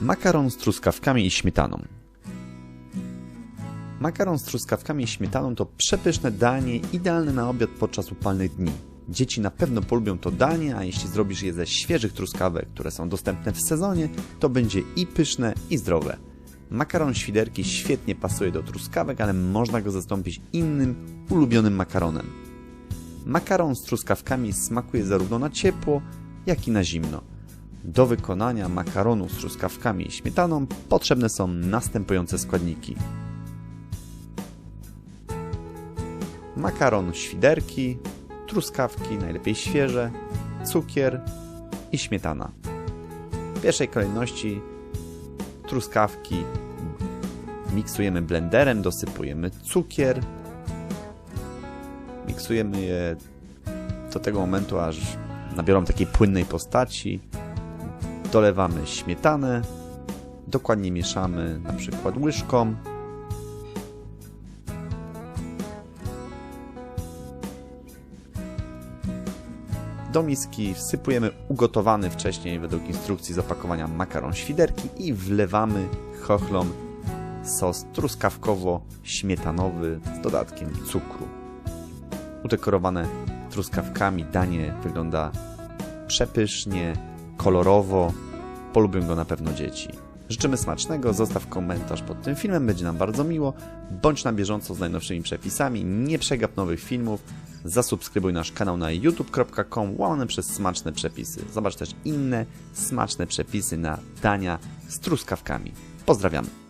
Makaron z truskawkami i śmietaną. Makaron z truskawkami i śmietaną to przepyszne danie idealne na obiad podczas upalnych dni. Dzieci na pewno polubią to danie, a jeśli zrobisz je ze świeżych truskawek, które są dostępne w sezonie, to będzie i pyszne, i zdrowe. Makaron świderki świetnie pasuje do truskawek, ale można go zastąpić innym, ulubionym makaronem. Makaron z truskawkami smakuje zarówno na ciepło, jak i na zimno. Do wykonania makaronu z truskawkami i śmietaną potrzebne są następujące składniki. Makaron świderki, truskawki, najlepiej świeże, cukier i śmietana. W pierwszej kolejności truskawki miksujemy blenderem, dosypujemy cukier, miksujemy je do tego momentu, aż nabiorą takiej płynnej postaci. Dolewamy śmietanę, dokładnie mieszamy na przykład łyżką. Do miski wsypujemy ugotowany wcześniej według instrukcji z opakowania makaron świderki i wlewamy chochlą sos truskawkowo-śmietanowy z dodatkiem cukru. Udekorowane truskawkami danie wygląda przepysznie, kolorowo. Polubią go na pewno dzieci. Życzymy smacznego, zostaw komentarz pod tym filmem, będzie nam bardzo miło. Bądź na bieżąco z najnowszymi przepisami, nie przegap nowych filmów. Zasubskrybuj nasz kanał na youtube.com łamane przez smaczne przepisy. Zobacz też inne smaczne przepisy na dania z truskawkami. Pozdrawiamy!